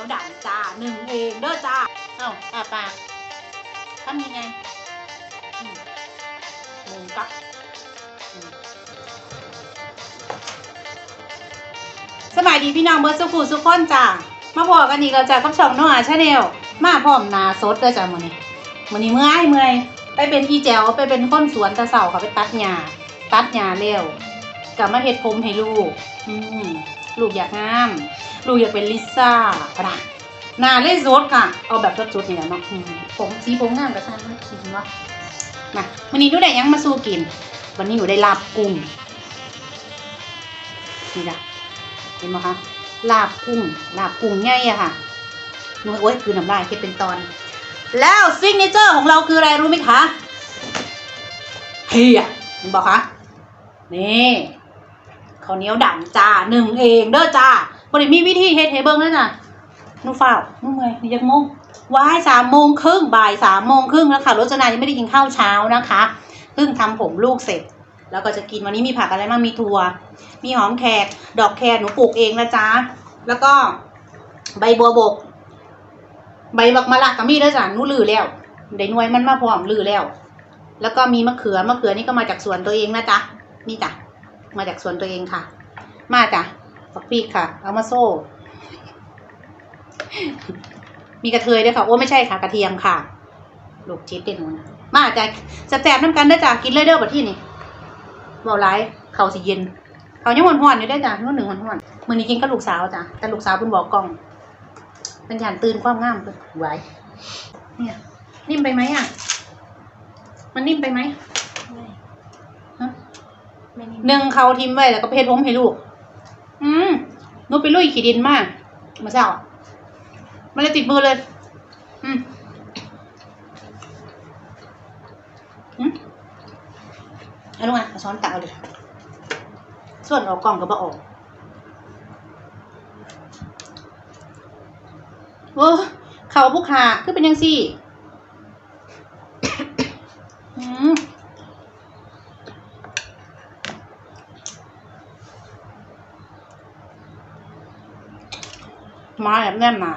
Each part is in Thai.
ยวดันจ้าหนึ่งเองเด้อจ้าเอ้าอาปากทำยังไงอืมหนึ่งกักอืมสบายดีพี่น้องเบิร์ดสุขุสุขคนจ้ามาบอกกันอีกแล้วจ้ากับช่องน้องอาชาแนลมาพร้อมหนาสดเด้อจ้ามื้อนี้มื้อนี้เมื่อยเมื่อยไปเป็นอีแจวไปเป็นคนสวนแตะเสาค่ะไปตัดหญ้าตัดหญ้าแล้วกลับมาเฮ็ดผมให้ลูก อืมลูกอยากงาม ลูกอยากเป็นลิซ่าปะนะหนาเลยโซดค่ะ เอาแบบสดๆนี่แหละเนาะผมสีผมงามกับฉันไม่คิดว่านะวันนี้ดูได้ยังมาสู้กิน วันนี้อยู่ได้ลาบกุ้งนี่จ้ะเห็นไหมคะลาบกุ้งลาบกุ้งใหญ่อะค่ะหนูโอ๊ยคือน้ำลายคิดเป็นตอน แล้วซิกเนเจอร์ของเราคืออะไรรู้ไหมคะเฮียเห็นบอกคะนี่ข้าวเหนียวดำจ้าหนึ่งเองเด้อจ้า บริมีวิธีเฮ็ดให้เบิ่งเลยจ้ะนูฝ้าวนูเมื่อยนี่ยังโมงวายสามโมงครึ่งบ่ายสามโมงครึ่งแล้วค่ะรจนายังไม่ได้กินข้าวเช้านะคะเพิ่งทำผมลูกเสร็จ แล้วก็จะกินวันนี้มีผักอะไรบ้างมีถั่วมีหอมแขก ดอกแครหนูปลูกเองนะจ๊ะแล้วก็ใบบัวบก ใบบักมะละก็มีด้วยจ้ะนูลือแล้วได้นวยมันมาพร้อมลือแล้ว แล้วก็มีมะเขือมะเขือนี่ก็มาจากสวนตัวเองนะจ๊ะนี่จ้ะมาจากสวนตัวเองค่ะ มาจ้ะ ฟักปีกค่ะ เอามาโซ่ มีกระเทยด้วยค่ะ โอ้ไม่ใช่ค่ะ กระเทียมค่ะ ลูกชิดเด่นหนูนะมาจ้ะจะแสบน้ำกันได้อจ้ะกินเลยเด้อบัดที่นี่เบาไรเขาสิเย็น เขายังหอนๆอยู่ได้อจ้ะนู่นหนึ่งหอนๆมือนี้กินกับลูกสาวจ้ะแต่ลูกสาวเพิ่นบอกกล้องเป็นหยานตื่นความงามเพิ่นไว้เนี่ยนิ่มไปไหมอะ มันนิ่มไปไหมไม่ฮะไม่นิ่มหนึ่งเขาทิมไว้แล้วก็เพชรผมให้ลูก อืมนูไปลุยขี้ดินมากมาเช้ามันเลยติดมือเลย อืมอืมเอาลูกอะเอาช้อนตักเอาเลยส่วนเออกกล่องก็บ่ออกโอ้เขาบุกหาคือเป็นยังสี่ มาแบบแน่นหนา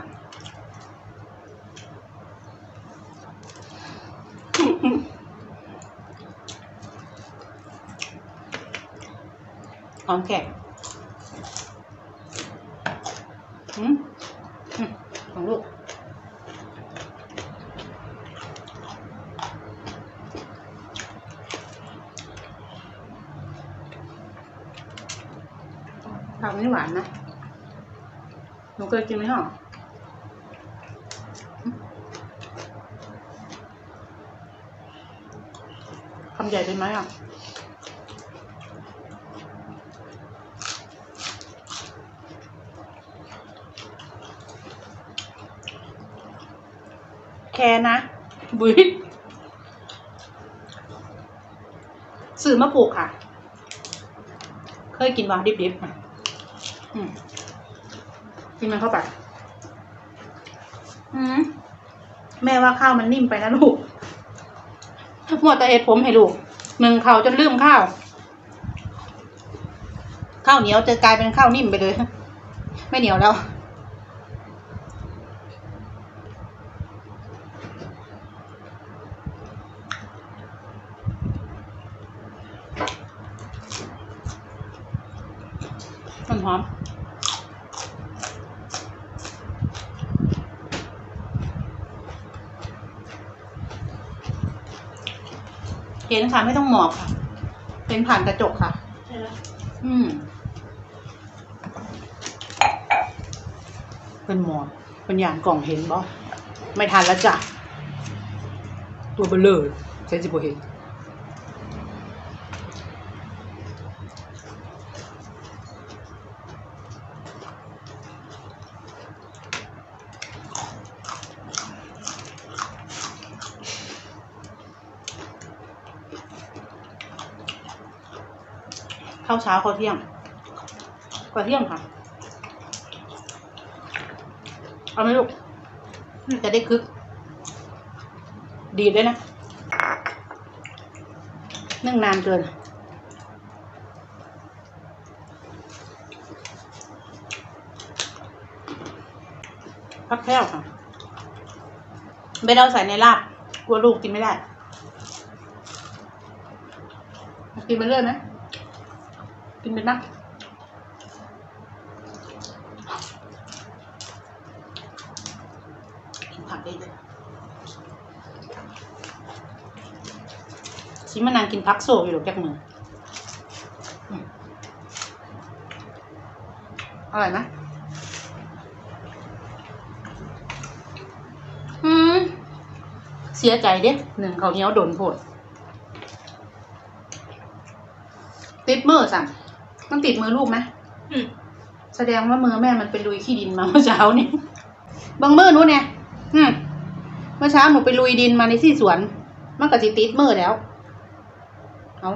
หอมแขกอืมอืมของลูก ผักไม่หวานนะ หนูเคยกินไหมหรอคำใหญ่เป็นไหมอะแค่นะบุยซื้อมาปลูกค่ะ เคยกินวางดิบๆอืม กินมันเข้าไป อืมแม่ว่าข้าวมันนิ่มไปนะลูกหมดแต่เอ็ดผมให้ลูกหนึ่งข้าวจนลืมข้าว ข้าวเหนียวจะกลายเป็นข้าวนิ่มไปเลย ไม่เหนียวแล้ว มันหอม เห็ นค่ะ ไม่ต้องหมอบค่ะ เป็นผ่านกระจกค่ะใช่แล้วอืม เป็นหมอบเป็นอย่างกล่องเห็นบ่ไม่ทันแล้วจ้ะ ตัวเบลเลอร์ใช้จิบเห็น ข้าวเช้าข้าวเที่ยงข้าวเที่ยงค่ะ เอาไหมลูกจะได้คึก ดีดด้วยนะนึ่งนานเกินพักแค่ค่ะไม่เอาใส่ในลาบ กลัวลูกกินไม่ได้ กินไปเรื่อยไหม กินเป็นนักกินผักได้เลยชิมานางกินพักโซอยู่หรอกแก๊กมืออืมอร่อยไหมอืม เสียใจเด้หนึ่งเขาวเหนี้ยวโดนโพดติดมือสั่น มันติดมือลูกไหมอืมแสดงว่ามือแม่มันเป็นลุยขี้ดินมาเมื่อเช้านี่บางมือหนู้นเนี่ยอืมเมื่อเช้าหนูไปลุยดินมาในที่สวน มันก็สิติดมือแล้ว เอา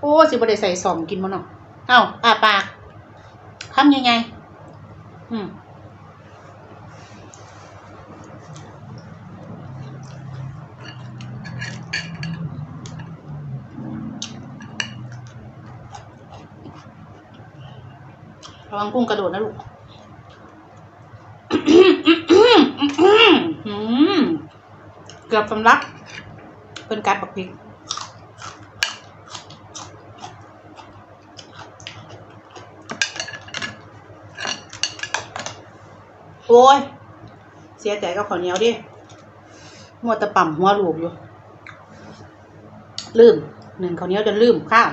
โอ้สิบ่ได้ใส่ซองกินมันเนาะเอาอ่าปากทำยังไง อืม ระวังกุ้งกระโดดนะลูกเกือบสำลักเป็นการปักพริกโอ้ย เสียใจกับข้าวเหนียวดิมัวต่ปั่มหัวลูกอยู่ ลืม หนึ่งข้าวเหนียวจนลืมข้าว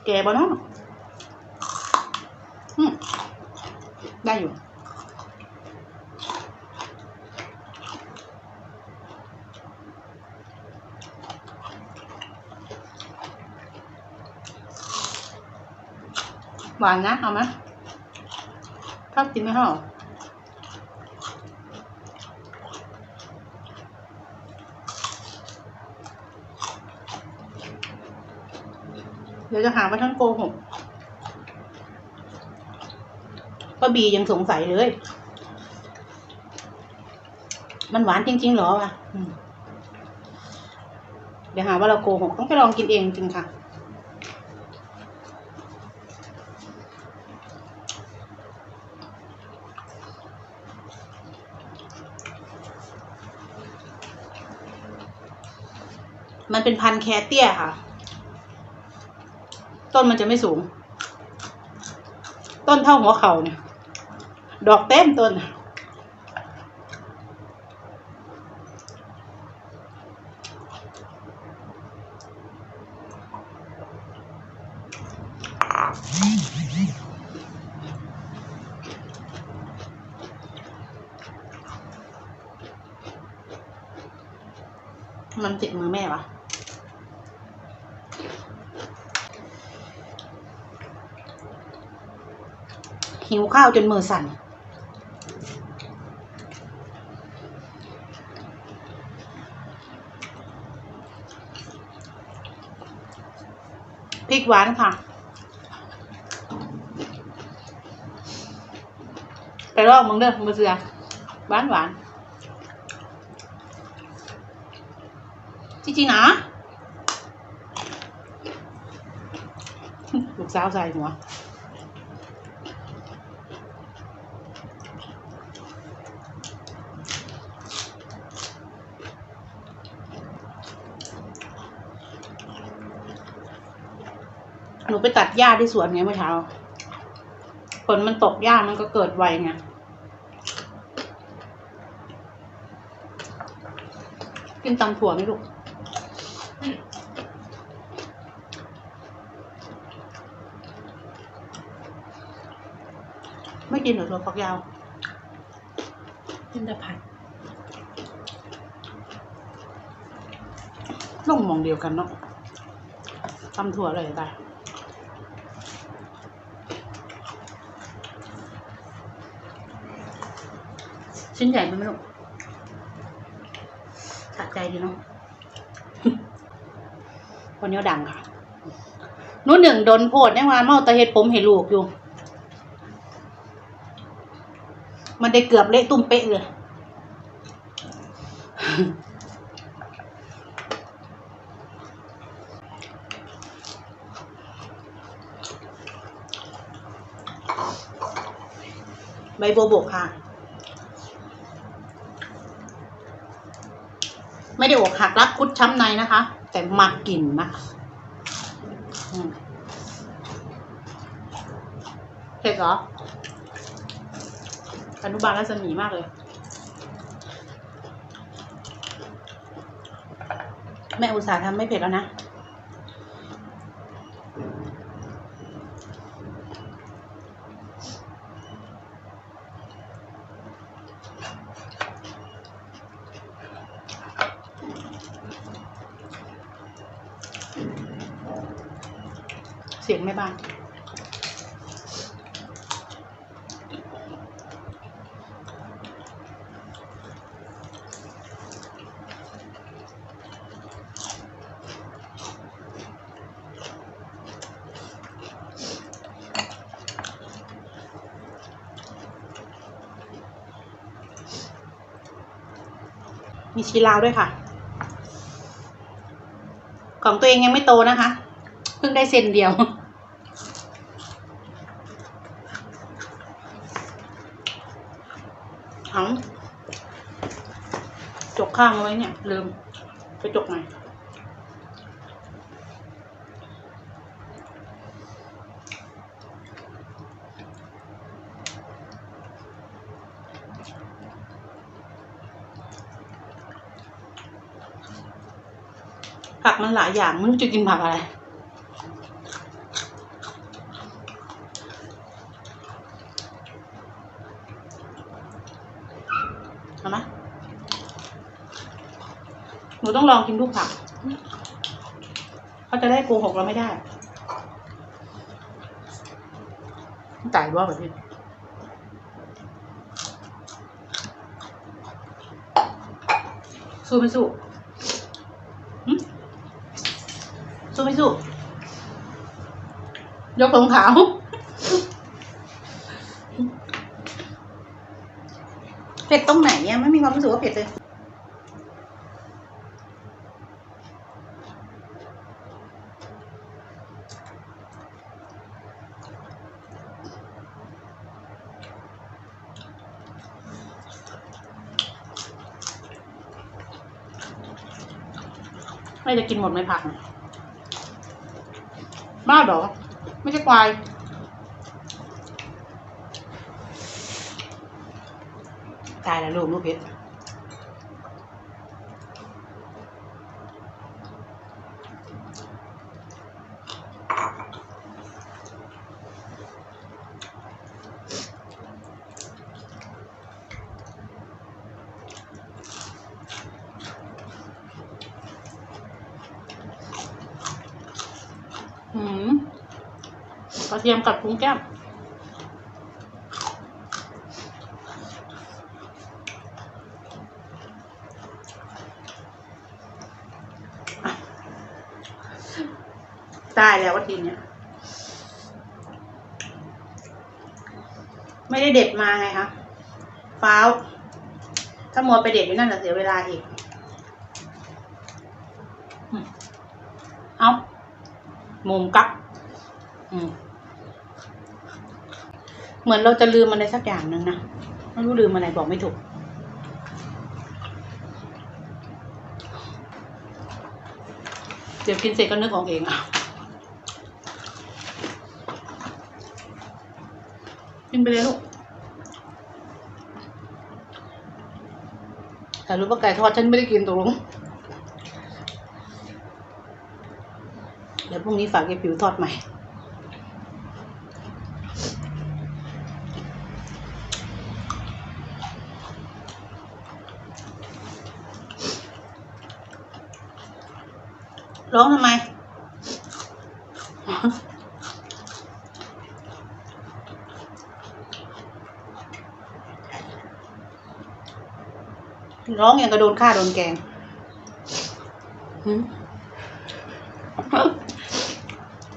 แกบ่เนาะอืมได้อยู่ หวานนะ เอาไหมชอบกินไหมเหรอ เดี๋ยวจะหาว่าท่านโกหกป้าบียังสงสัยเลย มันหวานจริง ๆ หรอวะเดี๋ยวหาว่าเราโกหกต้องไปลองกินเองจริงค่ะ มันเป็นพันแคเตียค่ะ ต้นมันจะไม่สูง ต้นเท่าหัวเข่าเนี่ย ดอกเต็มต้น มันติดมือแม่วะ ป้าจนมือสั่นพริกหวานค่ะ ไปลอกมึงเด้อมึงเสือหวานหวาน จริงๆนะ ลูกสาวใส่หัว ไปตัดหญ้าที่สวนไงเมื่อเช้าฝนมันตกหญ้ามันก็เกิดไวไงกินตำถั่วไหมลูกไม่กินเหรอถั่วฝักยาว กินแต่ผัดต้องมองเดียวกันเนาะตำถั่วอะไรได้ ชิ้นใหญ่ไปไหมลูกสะใจดีเนาะคนเนี้ยดังค่ะนู้นหนึ่งโดนโพดแน่วาาเมาตะเห็ดผมเห็ดลูกอยู่ มันได้เกือบเละตุ้มเป๊ะเลยใบโบบกค่ะ ไม่ได้อกหักรักคุดช้ำในนะคะ แต่มากกลิ่นนะเผ็ดเหรออนุบาลรัศมีมากเลย แม่อุตส่าห์ทำไม่เผ็ดแล้วนะ เสียงแม่ บานมีชีลาวด้วยค่ะ ของตัวเองยังไม่โตนะคะ เพิ่งได้เซนเดียว เอา ข้างเอาไว้เนี่ย ลืมกระจกหน่อยผักมันหลายอย่างไม่รู้จะกินผักอะไร เอาไหมหนู ต้องลองกินทุกผักเขาจะได้โกหกเราไม่ได้จ่ายว่าแบบนี้สู้ไม่สู้หึสู้ไม่สู้ ยกรองเท้าเผ็ดตรงไหนเนี่ยไม่มีความรู้สึกว่าเผ็ดเลย ม่จะกินหมดไหมผักบ้าหรอ ไม่ใช่ควายตายแล้วลูกลูกเพชร หืมกระเทียมกัดพุงแก้มตายแล้วว่าทีเนี้ยไม่ได้เด็ดมาไงคะฟ้าวถ้ามัวไปเด็ดอยู่นั่นจะเสียเวลาอีกอืมเอา มุมกักอืมเหมือนเราจะลืมอะไรสักอย่างหนึ่งนะไม่รู้ลืมอะไรบอกไม่ถูก เดี๋ยวกินเสร็จก็นึกออกเองอะกินไปเลยลูกแต่รู้ว่าไก่ทอดฉันไม่ได้กินตกลงเดี๋ ยวพรุ่งนี้ฝากยายผิวทอดใหม่ ร้องทำไม ร้องอย่างกระโดนฆ่าโดนแกงหื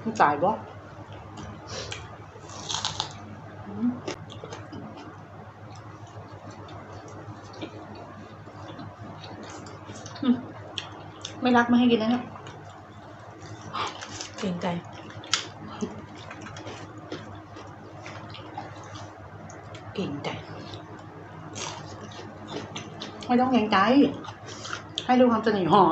มันตายบ่อืมไม่รักไม่ให้กินแล้วเนี่ยเกรงใจเก่งใจ ไม่ต้องเกรงใจ ให้ดูความสนิทหอ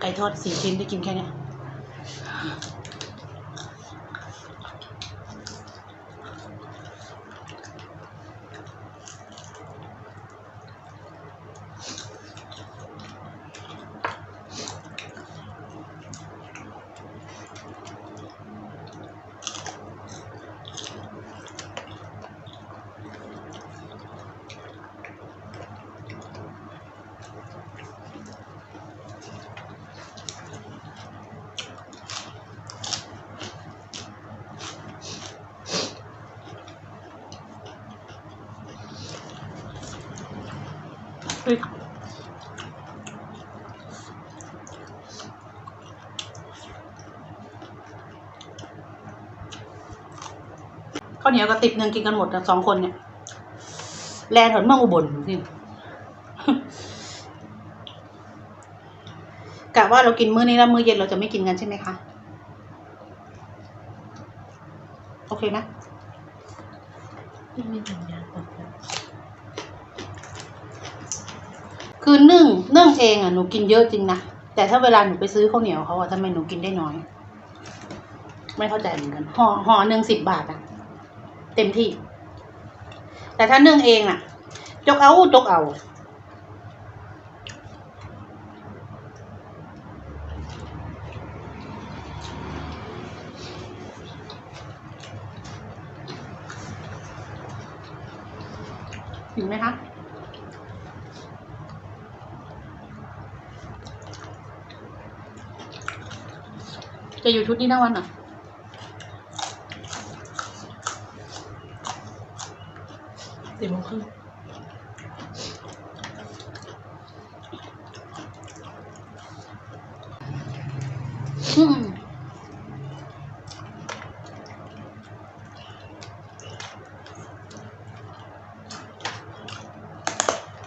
ไก่ทอดสี่ชิ้นได้กินแค่เนี้ย ข้าวเหนียวกระติบหนึ่งกินกันหมดนะสองคนเนี่ย แลนเหมือนเมืองอุบลจริงกะว่าเรากินมื้อนี้แล้วมื้อเย็นเราจะไม่กินกันใช่ไหมคะ โอเคนะที่ไม่ถึงยาตกแล้วคือนึ่งนึ่งเองอะหนูกินเยอะจริงนะ แต่ถ้าเวลาหนูไปซื้อข้าวเหนียวเขาอะทำไมหนูกินได้น้อย ไม่เข้าใจเหมือนกันห่อห่อหนึ่งสิบบาทอะ เต็มที่ แต่ถ้านึ่งเองอะ จกเอาจกเอาถึงไหมคะจะอยู่ชุดนี้ทั้งวันเหรอ โมงครึ่งอืม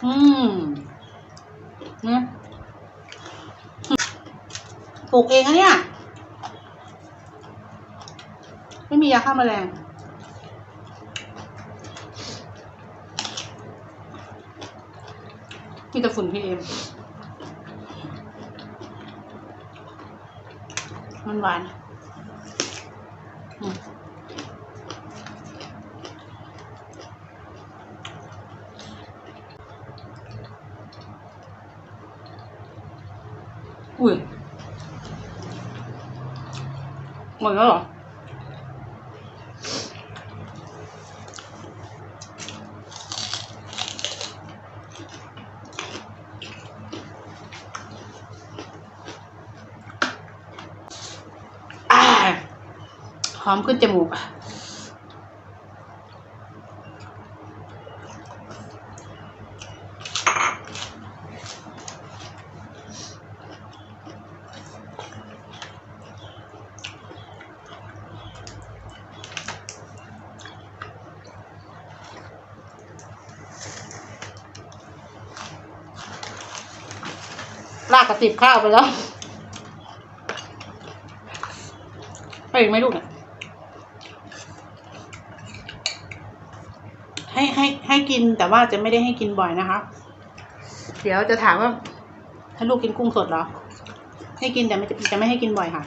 อืมเนี่ยปลูกเองอะเนี่ย ไม่มียาฆ่าแมลง มีแต่ฝุ่นพีเอ็มมันหวานอุ้ยหมดแล้วเหรอ อ่าห อมขึ้นจมูกอะลากกระติบข้าวไปแล้วไปอีกไหมลูกเนี่ย ให้ให้ให้กินแต่ว่าจะไม่ได้ให้กินบ่อยนะคะ เดี๋ยวจะถามว่าให้ลูกกินกุ้งสดเหรอ ให้กินแต่ไม่จะจะไม่ให้กินบ่อยค่ะ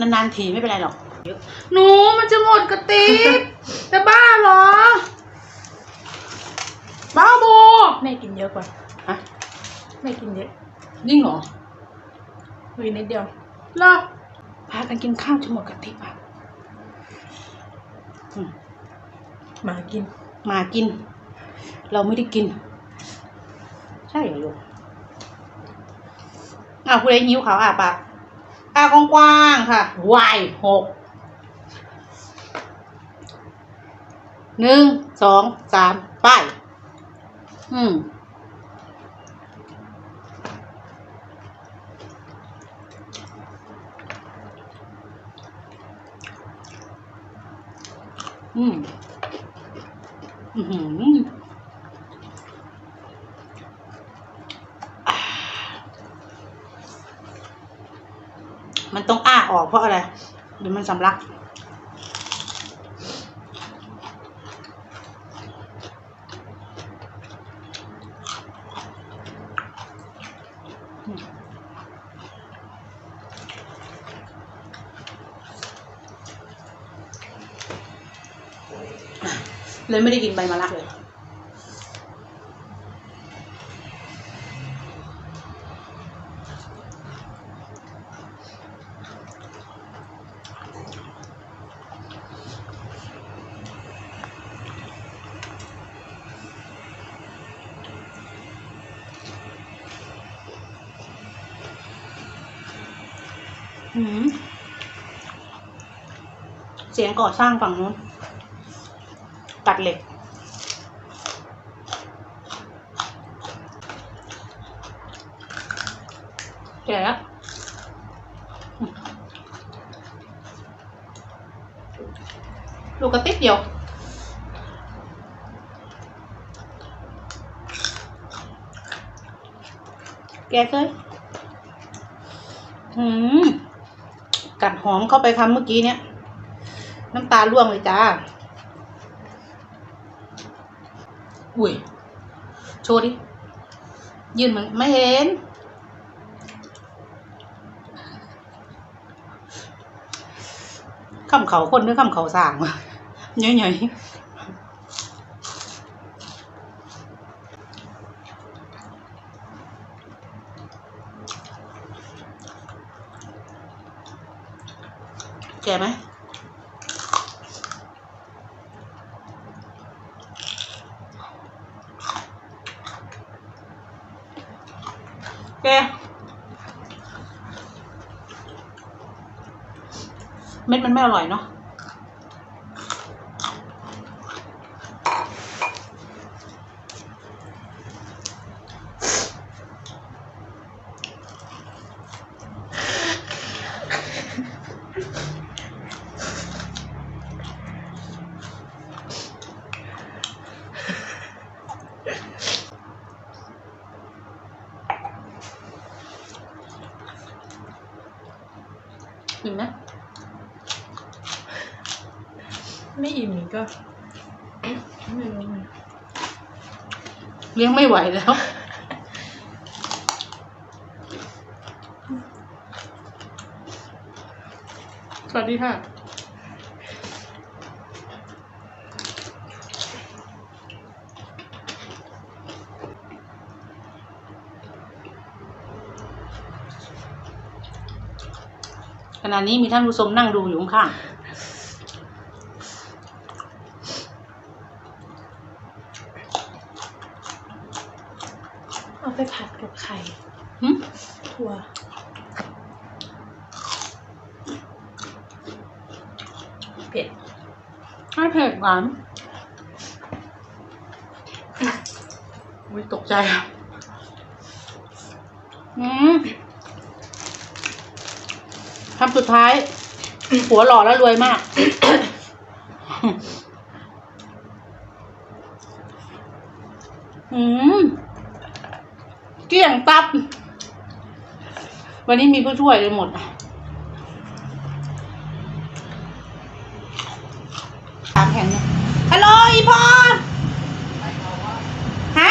นานๆทีไม่เป็นไรหรอกหนูมันจะหมดกระติบจะบ้าเหรอ บ้าโบแม่กินเยอะกว่าฮะแม่กินเยอะยิ่งเหรอวีนิดเดียวเหรอพากันกินข้าวจะหมดกระติบอะอืม หมากิน หมากิน เราไม่ได้กิน ใช่เหรอลูกอะคุณไอ้นิ้วเขาวอะปากอะกว้างๆค่ะวายหกหนึ่งสองสามไปอืมอืม อือหือมันต้องอ้าออกเพราะอะไรเดี๋ยวมันสำลัก เลยไม่ได้กินใบมะระเลยเสียงก่อสร้างฝั่งนู้น ตัดเหล็กแก่แล้วอืมลูกกระติดเดียวแกเคยอืม กัดหอมเข้าไปคำเมื่อกี้เนี่ยน้ำตาล่วงเลยจ้า อุ้ย โชว์ดิ ยืนมันไม่เห็นคำเขาคนหรือคำเขาสางวะเยอะๆแก่ไหม แก เม็ดมัน ไม่อร่อยเนาะ ก็ไม่รู้เลี้ยงไม่ไหวแล้ว สวัสดีค่ะ ขณะนี้มีท่านผู้ชมนั่งดูอยู่ข้างอาไปผัดกับไข่ ๆหึ ถั่ว เผ็ด ใหวานอุ้ยตกใจอืมคำสุดท้าย หัวหล่อแล้วรวยมาก อืมเกลี่ยงตับ วันนี้มีผู้ช่วยเลยหมดามแข่งเนี่ยฮัลโหลอีพอฮะ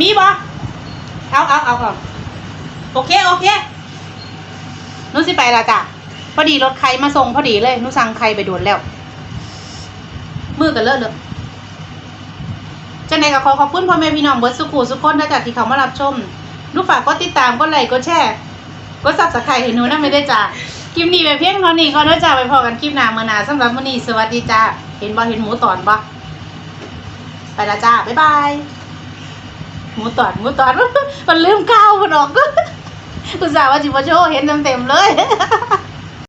มีบ่เอาเอาเอาเอาโอเค โอเคนุสิไปละจ้ะ พอดีรถใครมาส่งพอดีเลยนุสั่งใครไปด่วนแล้ว มือกันเลอะเลยจังใดก็ขอขอบคุณพ่อแม่พี่น้องเบิร์ดสุขูสุขคนนะจ๊ะที่เขามารับชมนูฝากกดติดตามกดไลค์กดแชร์กดซับสไครต์ให้หนูนะไม่ได้จ้ะ คลิปนี้ไปเพียงเท่านี้ก็แล้วจ้าไปพอกันคลิปหน้าเมื่อหนาสำหรับมื้อนี้สวัสดีจ้าเห็นบ่เห็นหมูตอนบ่ไปละจ้าบ๊ายบายหมูตอนหมูตอนมันลืมก้าวมันออกกูสาวว่าจิบโชเห็นเต็มๆเลย